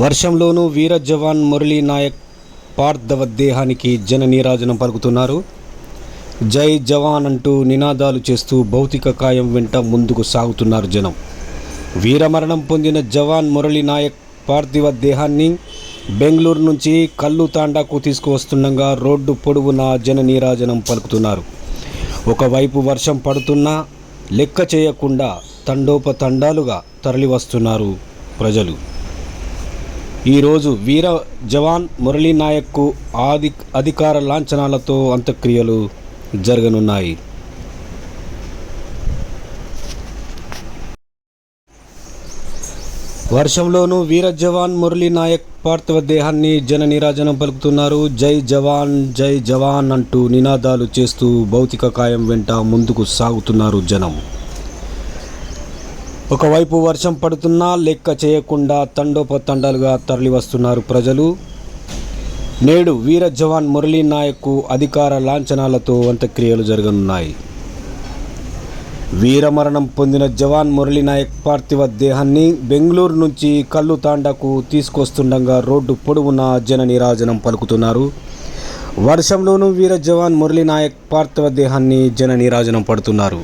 వర్షంలోనూ వీర జవాన్ మురళీ నాయక్ పార్థవ దేహానికి జన నీరాజనం పలుకుతున్నారు. జై జవాన్ అంటూ నినాదాలు చేస్తూ భౌతిక కాయం వెంట ముందుకు సాగుతున్నారు జనం. వీరమరణం పొందిన జవాన్ మురళీ నాయక్ పార్థివ దేహాన్ని బెంగళూరు నుంచి కల్లు తాండాకు తీసుకువస్తుండగా రోడ్డు పొడవునా జన నీరాజనం పలుకుతున్నారు. ఒకవైపు వర్షం పడుతున్నా లెక్క చేయకుండా తండోపతండాలుగా తరలివస్తున్నారు ప్రజలు. ఈరోజు వీర జవాన్ మురళీ నాయక్కు ఆది అధికార లాంఛనాలతో అంత్యక్రియలు జరగనున్నాయి. వర్షంలోనూ వీర జవాన్ మురళీ నాయక్ పార్థివ దేహాన్ని జన నిరాజనం పలుకుతున్నారు. జై జవాన్ జై జవాన్ అంటూ నినాదాలు చేస్తూ భౌతిక కాయం వెంట ముందుకు సాగుతున్నారు జనం. ఒకవైపు వర్షం పడుతున్నా లెక్క చేయకుండా తండోపతండాలుగా తరలివస్తున్నారు ప్రజలు. నేడు వీర జవాన్ మురళీ నాయక్కు అధికార లాంఛనాలతో అంత్యక్రియలు జరగనున్నాయి. వీరమరణం పొందిన జవాన్ మురళీ నాయక్ పార్థివ దేహాన్ని బెంగళూరు నుంచి కల్లు తాండాకు తీసుకొస్తుండగా రోడ్డు పొడవునా జన నిరాజనం పలుకుతున్నారు. వర్షంలోనూ వీర జవాన్ మురళీ నాయక్ పార్థివ దేహాన్ని జన నిరాజనం పడుతున్నారు.